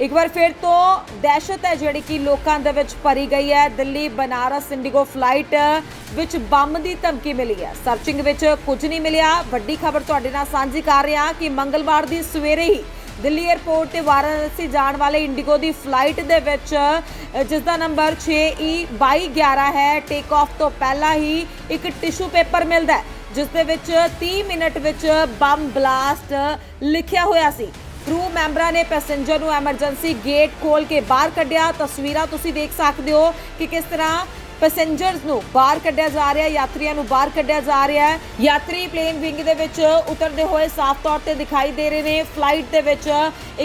ਇੱਕ ਵਾਰ ਫਿਰ ਤੋਂ ਦਹਿਸ਼ਤ ਹੈ ਜਿਹੜੀ ਕਿ ਲੋਕਾਂ ਦੇ ਵਿੱਚ ਭਰੀ ਗਈ ਹੈ। ਦਿੱਲੀ, ਬਨਾਰਸ, ਇੰਡੀਗੋ ਫਲਾਈਟ ਵਿੱਚ ਬੰਬ ਦੀ ਧਮਕੀ ਮਿਲੀ ਹੈ। ਸਰਚਿੰਗ ਵਿੱਚ ਕੁਝ ਨਹੀਂ ਮਿਲਿਆ। ਵੱਡੀ ਖਬਰ ਤੁਹਾਡੇ ਨਾਲ ਸਾਂਝੀ ਕਰ ਰਿਹਾ ਕਿ ਮੰਗਲਵਾਰ ਦੀ ਸਵੇਰੇ ਹੀ ਦਿੱਲੀ 에ਅਰਪੋਰਟ ਤੇ ਵਾਰਾਣਸੀ ਜਾਣ ਵਾਲੇ ਇੰਡੀਗੋ ਦੀ ਫਲਾਈਟ ਦੇ ਵਿੱਚ, ਜਿਸ ਦਾ ਨੰਬਰ 6E2211 ਹੈ ਟੇਕ ਆਫ ਤੋਂ ਪਹਿਲਾਂ ਹੀ ਇੱਕ ਟਿਸ਼ੂ ਪੇਪਰ ਮਿਲਦਾ ਜਿਸ ਦੇ ਵਿੱਚ 30 ਮਿੰਟ ਵਿੱਚ ਬੰਬ ਬਲਾਸਟ ਲਿਖਿਆ ਹੋਇਆ ਸੀ। ਕਰੂ ਮੈਂਬਰਾਂ ਨੇ ਪੈਸੇਂਜਰ ਨੂੰ ਐਮਰਜੈਂਸੀ ਗੇਟ ਖੋਲ ਕੇ ਬਾਹਰ ਕੱਢਿਆ। ਤਸਵੀਰਾਂ ਤੁਸੀਂ ਦੇਖ ਸਕਦੇ ਹੋ ਕਿ ਕਿਸ ਤਰ੍ਹਾਂ ਪੈਸੇਂਜਰਸ ਨੂੰ ਬਾਹਰ ਕੱਢਿਆ ਜਾ ਰਿਹਾ ਹੈ ਯਾਤਰੀਆਂ ਨੂੰ ਬਾਹਰ ਕੱਢਿਆ ਜਾ ਰਿਹਾ ਹੈ। ਯਾਤਰੀ ਪਲੇਨ ਵਿੰਗ ਦੇ ਵਿੱਚ ਉਤਰਦੇ ਹੋਏ ਸਾਫ਼ ਤੌਰ ਤੇ ਦਿਖਾਈ ਦੇ ਰਹੇ ਨੇ। ਫਲਾਈਟ ਦੇ ਵਿੱਚ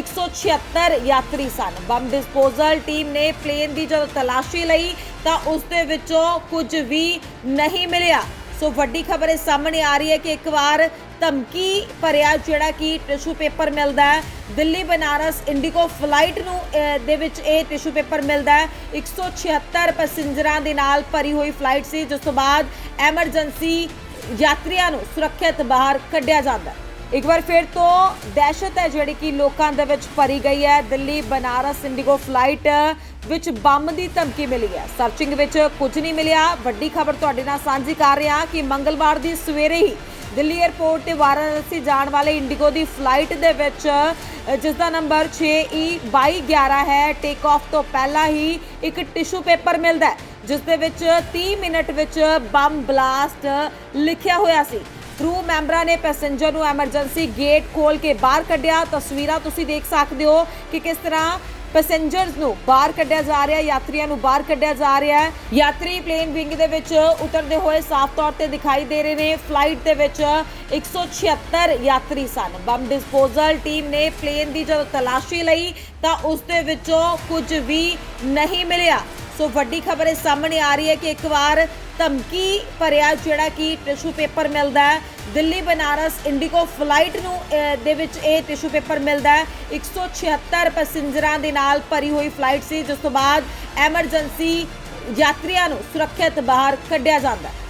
176 ਯਾਤਰੀ ਸਨ। ਬੰਬ ਡਿਸਪੋਜ਼ਲ ਟੀਮ ਨੇ ਪਲੇਨ ਦੀ ਜਦੋਂ ਤਲਾਸ਼ੀ ਲਈ ਤਾਂ ਉਸ ਦੇ ਵਿੱਚੋਂ ਕੁਝ ਵੀ ਨਹੀਂ ਮਿਲਿਆ। ਸੋ ਵੱਡੀ ਖਬਰ ਇਹ ਸਾਹਮਣੇ ਆ ਰਹੀ ਹੈ ਕਿ ਇੱਕ ਵਾਰ ਧਮਕੀ ਭਰਿਆ ਜਿਹੜਾ ਕਿ ਟਿਸ਼ੂ ਪੇਪਰ ਮਿਲਦਾ ਹੈ। ਦਿੱਲੀ, ਬਨਾਰਸ, ਇੰਡੀਗੋ ਫਲਾਈਟ ਨੂੰ ਦੇ ਵਿੱਚ ਇਹ ਟਿਸ਼ੂ ਪੇਪਰ ਮਿਲਦਾ ਹੈ। 176 ਪੈਸੇਂਜਰਾਂ ਦੇ ਨਾਲ ਭਰੀ ਹੋਈ ਫਲਾਈਟ ਸੀ, ਜਿਸ ਤੋਂ ਬਾਅਦ ਐਮਰਜੈਂਸੀ ਯਾਤਰੀਆਂ ਨੂੰ ਸੁਰੱਖਿਅਤ ਬਾਹਰ ਕੱਢਿਆ ਜਾਂਦਾ ਇੱਕ ਵਾਰ ਫਿਰ ਤੋਂ ਦਹਿਸ਼ਤ ਹੈ ਜਿਹੜੀ ਕਿ ਲੋਕਾਂ ਦੇ ਵਿੱਚ ਭਰੀ ਗਈ ਹੈ। ਦਿੱਲੀ, ਬਨਾਰਸ, ਇੰਡੀਗੋ ਫਲਾਈਟ ਵਿੱਚ ਬੰਬ ਦੀ ਧਮਕੀ ਮਿਲੀ ਹੈ। ਸਰਚਿੰਗ ਵਿੱਚ ਕੁਝ ਨਹੀਂ ਮਿਲਿਆ। ਵੱਡੀ ਖਬਰ ਤੁਹਾਡੇ ਨਾਲ ਸਾਂਝੀ ਕਰ ਰਿਹਾ ਕਿ ਮੰਗਲਵਾਰ ਦੀ ਸਵੇਰੇ ਹੀ ਦਿੱਲੀ 에ਅਰਪੋਰਟ ਤੇ ਵਾਰਾਣਸੀ ਜਾਣ ਵਾਲੇ ਇੰਡੀਗੋ ਦੀ ਫਲਾਈਟ ਦੇ ਵਿੱਚ ਅ, ਜਿਸ ਦਾ ਨੰਬਰ 6E2211 ਹੈ ਟੇਕ ਆਫ ਤੋਂ ਪਹਿਲਾਂ ਹੀ ਇੱਕ ਟਿਸ਼ੂ ਪੇਪਰ ਮਿਲਦਾ ਹੈ ਜਿਸ ਦੇ ਵਿੱਚ 30 ਮਿੰਟ ਵਿੱਚ ਬੰਬ ਬਲਾਸਟ ਲਿਖਿਆ ਹੋਇਆ ਸੀ। ਕਰੂ ਮੈਂਬਰਾਂ ਨੇ ਪੈਸੇਂਜਰ ਨੂੰ ਐਮਰਜੈਂਸੀ ਗੇਟ ਖੋਲ ਕੇ ਬਾਹਰ ਕੱਢਿਆ। ਤਸਵੀਰਾਂ ਤੁਸੀਂ ਦੇਖ ਸਕਦੇ ਹੋ ਕਿ ਕਿਸ ਤਰ੍ਹਾਂ ਪੈਸੇਂਜਰਸ ਨੂੰ ਬਾਹਰ ਕੱਢਿਆ ਜਾ ਰਿਹਾ ਹੈ, ਯਾਤਰੀਆਂ ਨੂੰ ਬਾਹਰ ਕੱਢਿਆ ਜਾ ਰਿਹਾ ਹੈ। ਯਾਤਰੀ ਪਲੇਨ ਵਿੰਗ ਦੇ ਵਿੱਚ ਉਤਰਦੇ ਹੋਏ ਸਾਫ਼ ਤੌਰ ਤੇ ਦਿਖਾਈ ਦੇ ਰਹੇ ਨੇ। ਫਲਾਈਟ ਦੇ ਵਿੱਚ 176 ਯਾਤਰੀ ਸਨ। ਬੰਬ ਡਿਸਪੋਜ਼ਲ ਟੀਮ ਨੇ ਪਲੇਨ ਦੀ ਜਦੋਂ ਤਲਾਸ਼ੀ ਲਈ ਤਾਂ ਉਸ ਦੇ ਵਿੱਚੋਂ ਕੁਝ ਵੀ ਨਹੀਂ ਮਿਲਿਆ। ਸੋ ਵੱਡੀ ਖਬਰ ਇਹ ਸਾਹਮਣੇ ਆ ਰਹੀ ਹੈ ਕਿ ਇੱਕ ਵਾਰ ਧਮਕੀ ਭਰਿਆ ਜਿਹੜਾ ਕਿ ਟਿਸ਼ੂ ਪੇਪਰ ਮਿਲਦਾ ਹੈ। ਦਿੱਲੀ, ਬਨਾਰਸ, ਇੰਡੀਗੋ ਫਲਾਈਟ ਨੂੰ ਦੇ ਵਿੱਚ ਇਹ ਟਿਸ਼ੂ ਪੇਪਰ ਮਿਲਦਾ ਹੈ। 176 ਪੈਸੇਂਜਰਾਂ ਦੇ ਨਾਲ ਭਰੀ ਹੋਈ ਫਲਾਈਟ ਸੀ, ਜਿਸ ਤੋਂ ਬਾਅਦ ਐਮਰਜੈਂਸੀ ਯਾਤਰੀਆਂ ਨੂੰ ਸੁਰੱਖਿਅਤ ਬਾਹਰ ਕੱਢਿਆ ਜਾਂਦਾ ਹੈ।